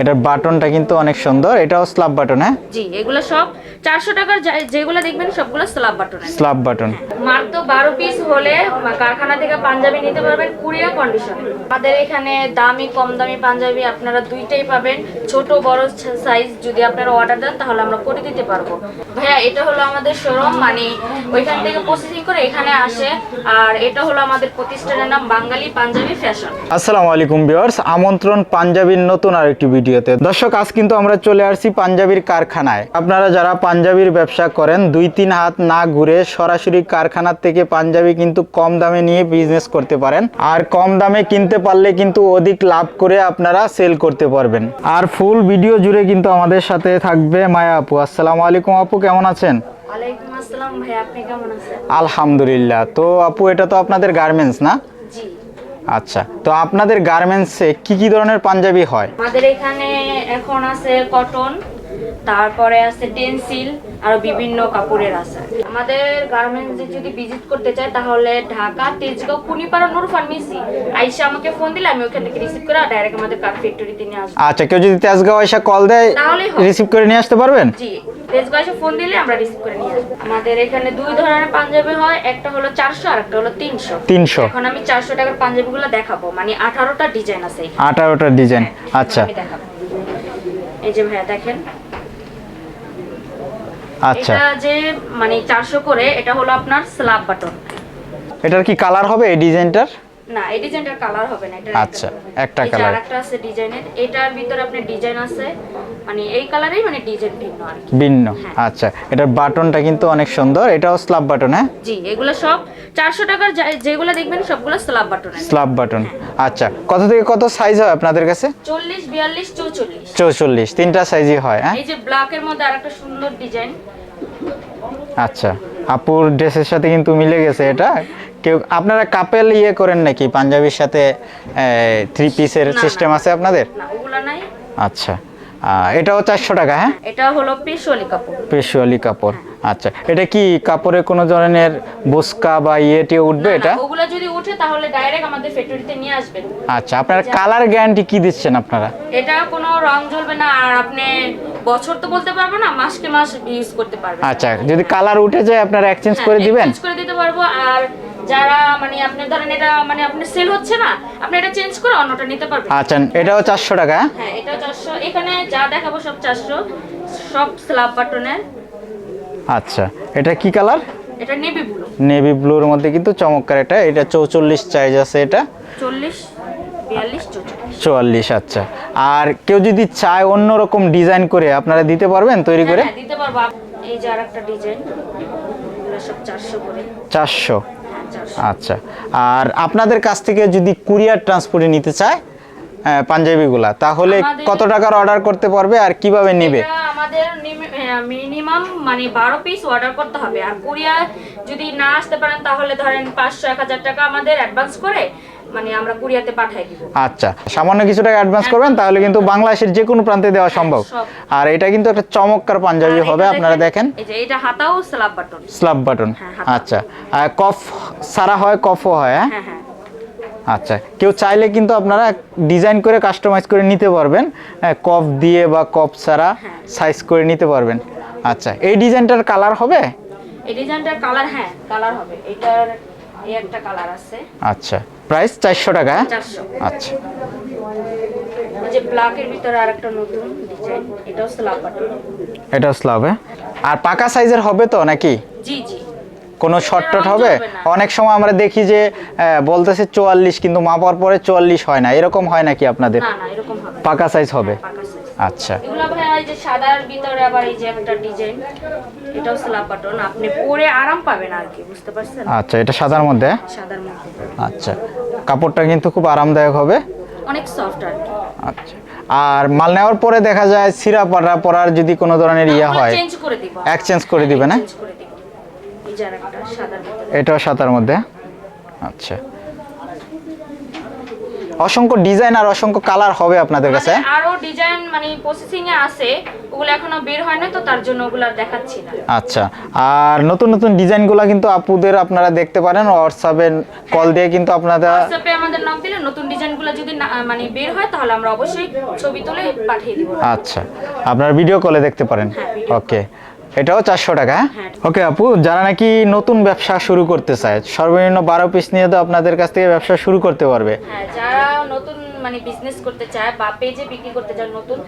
এটার বাটনটা কিন্তু অনেক সুন্দর এটাও স্ল্যাব বাটন হ্যাঁ? জি এগুলো সব চারশো টাকার যেগুলো দেখবেন সবগুলো স্ল্যাব বাটনের স্ল্যাব বাটন মাত্র বারো পিস হলে কারখানা থেকে পাঞ্জাবি নিতে পারবেন কুড়িয়া কন্ডিশনে আমাদের এখানে দামি কম দামি পাঞ্জাবি আপনারা দুইটাই পাবেন। ছোট বড় সাইজ যদি আপনারা অর্ডার দেন তাহলে আমরা করে দিতে পারব। ভাইয়া এটা হলো আমাদের শোরুম মানে ওইখান থেকে প্রসেসিং করে এখানে আসে। আর এটা হলো আমাদের প্রতিষ্ঠানের নাম বাঙালি পাঞ্জাবি ফ্যাশন আসসালামু আলাইকুম ভিউয়ার্স আমন্ত্রণ পাঞ্জাবির নতুন আরেকটি ভিডিওতে। দর্শক আজ কিন্তু আমরা চলে আসছি পাঞ্জাবির কারখানায়। আপনারা যারা পাঞ্জাবির ব্যবসা করেন দুই তিন হাত না ঘুরে সরাসরি কারখানার থেকে পাঞ্জাবি কিন্তু কম দামে নিয়ে বিজনেস করতে পারেন। আর কম দামে কিনতে পারলে কিন্তু অধিক লাভ করে আপনারা সেল করতে পারবেন। আর ফুল ভিডিও জুড়ে কিন্তু আমাদের সাথে থাকবে মায়া আপু। আসসালামু আলাইকুম আপু কেমন আছেন? ওয়ালাইকুম আসসালাম ভাই আপনি কেমন আছেন? আলহামদুলিল্লাহ। তো আপু এটা তো আপনাদের গার্মেন্টস না? আচ্ছা তো আপনাদের গার্মেন্টসে কি কি ধরনের পাঞ্জাবি হয়? আমাদের এখানে এখন আছে কটন তারপরে আছে টেন্সিল আর বিভিন্ন কাপড়ের আছে। আমাদের গার্মেন্টসে যদি ভিজিট করতে চায় তাহলে ঢাকা তেজগাঁও কুনিপাড়া নূর ফার্মেসি আইসা আমাকে ফোন দিলে আমি ওখান থেকে রিসিভ করে ডাইরেক্ট আমাদের কার ফ্যাক্টরিতে নিয়ে আসব। আচ্ছা কেউ যদি তেজগাঁও এসে কল দেয় তাহলেই হবে। রিসিভ করে নিয়ে আসতে পারবেন? জি তেজগাঁও এসে ফোন দিলে আমরা রিসিভ করে নিয়ে আসব। আমাদের এখানে দুই ধরনের পাঞ্জাবি হয় একটা হলো চারশো আর একটা হলো তিনশো। তিনশো। এখন আমি চারশো টাকার পাঞ্জাবিগুলো দেখাবো মানে আঠারোটা ডিজাইন আছে। আঠারোটা ডিজাইন হ্যাঁ, আচ্ছা। আমি দেখাবো। এই যে ভাইয়া দেখেন আচ্ছা। এটা যে মানে চারশো করে এটা হলো আপনার স্ল্যাব বাটন এটার কি কালার হবে এই ডিজাইনটার? না এই ডিজাইনটার কালার হবে না এটা আচ্ছা, একটা। একটা আছে ডিজাইনের এটার ভিতরে আপনি ডিজাইন আছে মানে এই কালারেই মানে ডিজাইন ভিন্ন আর কি। ভিন্ন হ্যাঁ। আচ্ছা এটার বাটনটা কিন্তু অনেক সুন্দর এটাও স্ল্যাব বাটন হ্যাঁ? জি এগুলো সব চারশো টাকার যেগুলো দেখবেন সবগুলো স্ল্যাব বাটনের স্ল্যাব বাটন আচ্ছা কত থেকে কত সাইজ হয় আপনাদের কাছে? চল্লিশ বিয়াল্লিশ চৌচল্লিশ। চৌচল্লিশ তিনটা সাইজই হয় হ্যাঁ? এই যে ব্ল্যাকের মধ্যে আরেকটা সুন্দর ডিজাইন। আচ্ছা আপুর ড্রেসের সাথে কিন্তু মিলে গেছে এটা। কেউ আপনারা কাপেল ইয়ে করেন নাকি? পাঞ্জাবির সাথে থ্রি পিসের। সিস্টেম আছে আপনাদের? আচ্ছা। এটাও চারশো টাকা হ্যাঁ? এটা হলো পেশোয়ালি কাপড়। পেশোয়ালি কাপড়। আচ্ছা এটা কি কাপড়ে কোনো ধরনের বোসকা বা ইয়ে টিয়ে উঠবে এটা? ওগুলা যদি উঠে তাহলে ডাইরেক্ট আমাদের ফ্যাক্টরিতে নিয়ে আসবেন। আচ্ছা আপনার কালার গ্যারান্টি কি দিচ্ছেন আপনারা? এটা কোনো রং জ্বলবে না আর আপনি বছর তো বলতে পারব না মাসকে মাস ইউজ করতে পারবেন। আচ্ছা যদি কালার উঠে যায় আপনারা এক্সচেঞ্জ হ্যাঁ, করে দিবেন? exchange করে দিতে পারব আর যারা মানে আপনি ধরেন এটা মানে আপনি সেল হচ্ছে না আপনি এটা চেঞ্জ করে অন্যটা নিতে পারবেন। আচ্ছা এটাও চারশো টাকা হ্যাঁ? হ্যাঁ এটা চারশো। এখানে যা দেখাবো সব চারশো সব স্ল্যাব বাটনের আচ্ছা এটা কি কালার এটা নেভি ব্লু নেভি ব্লুর মধ্যে কিন্তু চমৎকার এটা এটা চৌচল্লিশ চাইজ আছে এটা। চল্লিশ বিয়াল্লিশ চৌচল্লিশ। চুয়াল্লিশ আচ্ছা। আর কেউ যদি চায় অন্য রকম ডিজাইন করে আপনারা দিতে পারবেন তৈরি করে? হ্যাঁ, দিতে পারব। এই যে ডিজাইন সব চারশো করে। হ্যাঁ চারশো। আচ্ছা। আর আপনাদের কাছ থেকে যদি কুরিয়ার ট্রান্সপোর্টে নিতে চায় পাঞ্জাবিগুলা তাহলে কত টাকার অর্ডার করতে পারবে আর কীভাবে নেবে? আমাদের মিনিমাম মানে বারো পিস অর্ডার করতে হবে। আর কুরিয়ার যদি না আসতে পারেন তাহলে ধরেন পাঁচশো এক হাজার টাকা আমাদের অ্যাডভান্স করে মানে আমরা কুরিয়াতে পাঠাই দিব। আচ্ছা সামান্য কিছু টাকা অ্যাডভান্স করবেন তাহলে কিন্তু বাংলাদেশের যে কোনো প্রান্তে দেওয়া সম্ভব। আর এটা কিন্তু একটা চমৎকার পাঞ্জাবি হবে আপনারা দেখেন। এই যে এটা হাতাও স্ল্যাব বাটন স্ল্যাব বাটন হ্যাঁ, আচ্ছা আর কফ সারা হয় কফও হয় হ্যাঁ? হ্যাঁ হ্যাঁ। আচ্ছা কেউ চাইলে কিন্তু আপনারা ডিজাইন করে কাস্টমাইজ করে নিতে পারবেন। হ্যাঁ, কফ দিয়ে বা কফ ছাড়া হ্যাঁ। সাইজ করে নিতে পারবেন। আচ্ছা এই ডিজাইনটার কালার হবে? এই ডিজাইনটার কালার হ্যাঁ কালার হবে। এটার এই একটা কালার আছে। আচ্ছা। প্রাইস চারশো টাকা। হ্যাঁ? আচ্ছা। যে ব্ল্যাকের ভিতরে আরেকটা নতুন ডিজাইন এটাও স্ল্যাব বাটন এটা হ্যাঁ আর পাকা সাইজের হবে তো নাকি? জি জি। কোনো শর্টট টট হবে? অনেক সময় আমরা দেখি যে বলতেছে চুয়াল্লিশ কিন্তু মাপার পরে চুয়াল্লিশ হয় না। এরকম হয় নাকি আপনাদের? পাকা সাইজ হবে। size। আচ্ছা। এগুলো ভাই এই যে সাদার ভিতরে আবার এই যে একটা ডিজাইন এটাও স্ল্যাব বাটন আপনি পরে আরাম পাবেন আর কি বুঝতে পারছেন? আচ্ছা এটা সাদার মধ্যে? সাদার মধ্যে। আচ্ছা কাপড়টা কিন্তু খুব আরামদায়ক হবে? অনেক সফট আর কি। আচ্ছা আর মাল নেওয়ার পরে দেখা যায় সিরা পাড়া পরার যদি কোনো ধরনের ইয়ে হয় চেঞ্জ করে দিব। এক্সচেঞ্জ করে দিবে না? এটাও সাদার মধ্যে? আচ্ছা। অসংখ্য ডিজাইন আর অসংখ্য কালার হবে আপনাদের কাছে। আমাদের আরও ডিজাইন মানে প্রসেসিং এ আছে ওগুলো এখনও বের হয় না তো তার জন্য ওগুলো দেখাচ্ছি না। আচ্ছা আর নতুন নতুন ডিজাইনগুলো কিন্তু আপুদের আপনারা দেখতে পারেন হোয়াটসঅ্যাপে কল দিয়ে কিন্তু আপনারা হোয়াটসঅ্যাপে আমাদের নাম দিলে নতুন ডিজাইনগুলো যদি মানে বের হয় তাহলে আমরা অবশ্যই ছবি তুলে পাঠিয়ে দিব। আচ্ছা আপনারা ভিডিও কলে দেখতে পারেন। হ্যাঁ, ওকে এটাও চারশো টাকা হ্যাঁ হ্যাঁ। ওকে আপু যারা নাকি নতুন ব্যবসা শুরু করতে চায় সর্বনিম্ন বারো পিস নিয়ে তো আপনাদের কাছ থেকে ব্যবসা শুরু করতে পারবে হ্যাঁ যারা নতুন মানে বিজনেস করতে চায় বা পেজে বিক্রি করতে চায় নতুন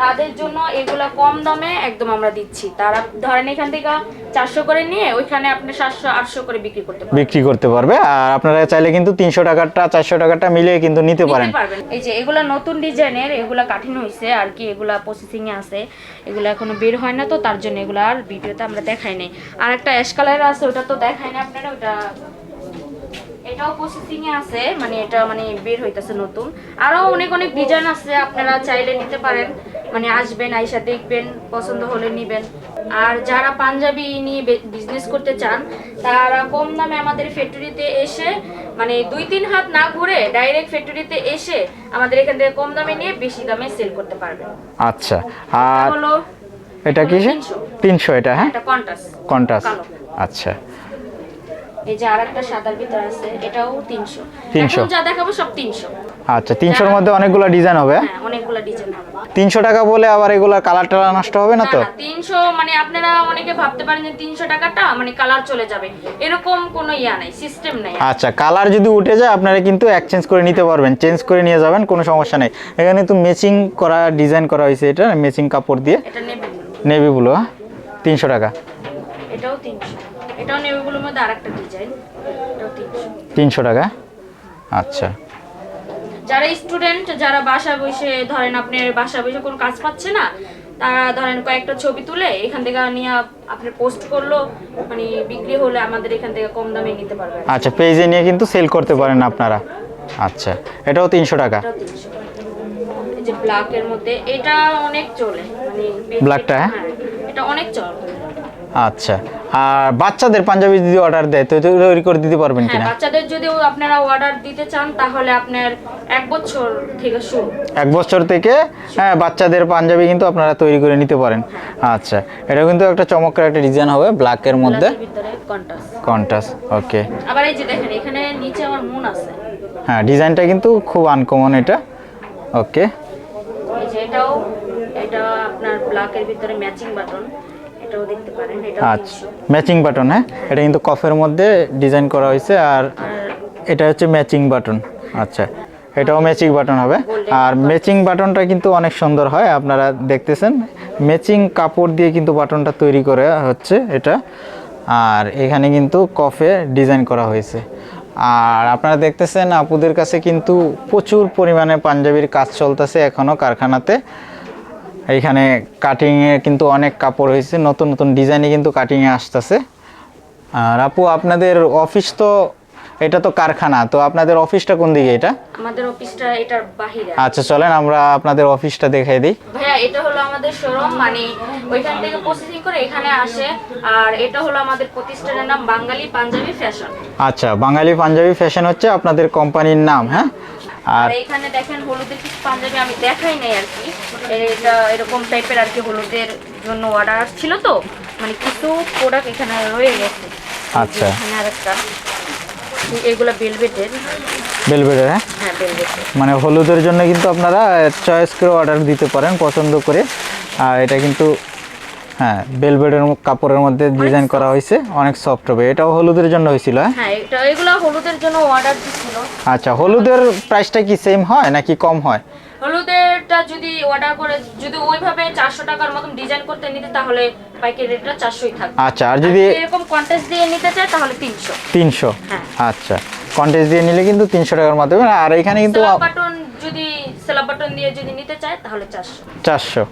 তাদের জন্য এগুলা কম দামে একদম আমরা দিচ্ছি। তারা ধরেন এখান থেকে চারশো করে নিয়ে ওইখানে আপনি সাতশো আটশো করে বিক্রি করতে পারেন বিক্রি করতে পারবে আর আপনারা চাইলে কিন্তু তিনশো টাকারটা চারশো টাকারটা মিলিয়ে কিন্তু নিতে পারেন। এই যে এগুলা নতুন ডিজাইনের এগুলা কাঠিন হয়েছে আর কি এগুলা প্রসেসিং এ আছে এগুলা এখনও বের হয় না তো তার জন্য এগুলা আর ভিডিওতে আমরা দেখাই নাই। আর একটা অ্যাশ কালার আছে ওটা তো দেখাই না আপনারা ওটা এটাও প্রসেসিং এ আছে মানে এটা মানে বের হইতাছে নতুন। আরও অনেক অনেক ডিজাইন আছে আপনারা চাইলে নিতে পারেন। মানে আসবেন আইসা দেখবেন পছন্দ হলে নিবেন। আর যারা পাঞ্জাবি নিয়ে বিজনেস করতে চান তারা কম দামে আমাদের ফ্যাক্টরিতে এসে মানে দুই তিন হাত না ঘুরে ডাইরেক্ট ফ্যাক্টরিতে এসে আমাদের এখান থেকে কম দামে নিয়ে বেশি দামে সেল করতে পারবেন। আচ্ছা আর হলো এটা কি? তিনশো। তিনশো এটা হ্যাঁ? একটা কন্টাস কন্টাস আচ্ছা। এই যে আরেকটা সাদার ভিতর আছে এটাও তিনশো। 300 যা দেখাবো সব তিনশো। আচ্ছা মধ্যে অনেকগুলো ডিজাইন হবে? হ্যাঁ অনেকগুলো ডিজাইন হবে। তিনশো টাকা বলে আবার এগুলার কালার টালার নষ্ট হবে না তো? মানে আপনারা অনেকে ভাবতে পারেন যে তিনশো টাকাটা মানে কালার চলে যাবে। এরকম কোনো ইয়া নাই সিস্টেম নাই। আচ্ছা কালার যদি উঠে যায় আপনারা কিন্তু এক্সচেঞ্জ করে নিতে পারবেন চেঞ্জ করে নিয়ে যাবেন কোনো সমস্যা নেই। এখানে তো ম্যাচিং করা ডিজাইন করা হয়েছে এটা ম্যাচিং কাপড় দিয়ে। এটা নেভি ব্লু হ্যাঁ? তিনশো টাকা। এটাও তিনশো। এটাও নেবেগুলোর মধ্যে আরেকটা ডিজাইন এটাও তিনশো। তিনশো টাকা? আচ্ছা। যারা স্টুডেন্ট যারা বাসা বসে ধরেন আপনার বাসা বসে কোনো কাজ পাচ্ছে না তারা ধরেন কয়েকটা ছবি তুলে এখান থেকে নিয়ে আপনি পোস্ট করল মানে বিক্রি হলে আমাদের এখান থেকে কম দামে নিতে পারবেন আচ্ছা পেজে নিয়ে কিন্তু সেল করতে পারেন আপনারা। আচ্ছা এটাও তিনশো টাকা? এই যে ব্ল্যাকের মধ্যে এটা অনেক চলে। মানে ব্ল্যাকটা, হ্যাঁ? এটা অনেক চলে। আচ্ছা। আর বাচ্চাদের পাঞ্জাবি যদি অর্ডার দেয় তো তৈরি করে দিতে পারবেন হ্যাঁ কিনা? বাচ্চাদের যদি আপনারা অর্ডার দিতে চান তাহলে আপনার এক বছর থেকে শুরু। এক বছর থেকে হ্যাঁ বাচ্চাদের পাঞ্জাবি কিন্তু আপনারা তৈরি করে নিতে পারেন। আচ্ছা এটা কিন্তু একটা চমৎকার একটা ডিজাইন হবে ব্ল্যাকের মধ্যে। ব্ল্যাকের ভিতরে কন্টাস কন্টাস ওকে আবার এই যে দেখেন এখানে নিচে আমার মন আছে। হ্যাঁ ডিজাইনটা কিন্তু খুব আনকমন এটা ওকে এই যে এটাও এটা আপনার ব্ল্যাকের ভিতরে ম্যাচিং বাটন এটাও দেখতে পারেন এটাও আচ্ছা ম্যাচিং বাটন হ্যাঁ? এটা কিন্তু কফের মধ্যে ডিজাইন করা হয়েছে আর আর এটা হচ্ছে ম্যাচিং বাটন আচ্ছা। এটাও ম্যাচিং বাটন হবে। আর ম্যাচিং বাটনটা কিন্তু অনেক সুন্দর হয় আপনারা দেখতেছেন। ম্যাচিং কাপড় দিয়ে কিন্তু বাটনটা তৈরি করে হচ্ছে এটা। আর এখানে কিন্তু কফে ডিজাইন করা হয়েছে। আর আপনারা দেখতেছেন আপুদের কাছে কিন্তু প্রচুর পরিমাণে পাঞ্জাবির কাজ চলতেছে এখনও কারখানাতে। এইখানে কাটিংয়ে কিন্তু অনেক কাপড় হয়েছে নতুন নতুন ডিজাইনে কিন্তু কাটিংয়ে আসতেছে। আর আপু আপনাদের অফিস তো এটা তো কারখানা তো আপনাদের অফিসটা কোন দিকে এটা? আমাদের অফিসটা এটার বাহিরে। আচ্ছা চলেন আমরা আপনাদের অফিসটা দেখাই দিই। ভাইয়া এটা হলো আমাদের শোরুম মানে ওইখান থেকে প্রসেসিং করে এখানে আসে। আর এটা হলো আমাদের প্রতিষ্ঠানের নাম বাঙালি পাঞ্জাবি ফ্যাশন আচ্ছা বাঙালি পাঞ্জাবি ফ্যাশন হচ্ছে আপনাদের কোম্পানির নাম হ্যাঁ? আর এখানে দেখেন হলুদের কিছু পাঞ্জাবি আমি দেখাই নাই আর কি। এটা এরকম টাইপের আর কি হলুদের জন্য অর্ডার ছিল তো মানে কিছু প্রোডাক্ট এখানে রয়ে গেছে। আচ্ছা। এখানে আরেকটা এগুলা বেলভেটের বেলবেডের হ্যাঁ? হ্যাঁ বেলভেটের মানে হলুদের জন্য কিন্তু আপনারা চয়েস করে অর্ডার দিতে পারেন পছন্দ করে। আর এটা কিন্তু হ্যাঁ বেলবেডের কাপড়ের মধ্যে ডিজাইন করা হয়েছে অনেক সফট হবে। এটাও হলুদের জন্য হয়েছিল হ্যাঁ? হ্যাঁ এটা এগুলো হলুদের জন্য অর্ডার দিছিল। আচ্ছা হলুদের প্রাইসটা কি সেম হয় নাকি কম হয়? হলুদেরটা যদি অর্ডার করে যদি ওইভাবে চারশো টাকার মতন ডিজাইন করতে নিতে তাহলে পাইকারি রেটটা থাকবে। আচ্ছা আর যদি এরকম কন্টেস্ট দিয়ে নিতে চায় তাহলে তিনশো। তিনশো? হ্যাঁ। আচ্ছা কন্টেস্ট দিয়ে নিলে কিন্তু তিনশো টাকার মাধ্যমে আর এখানে কিন্তু বাটন যদি দিয়ে যদি নিতে চায় তাহলে চারশো। চারশো।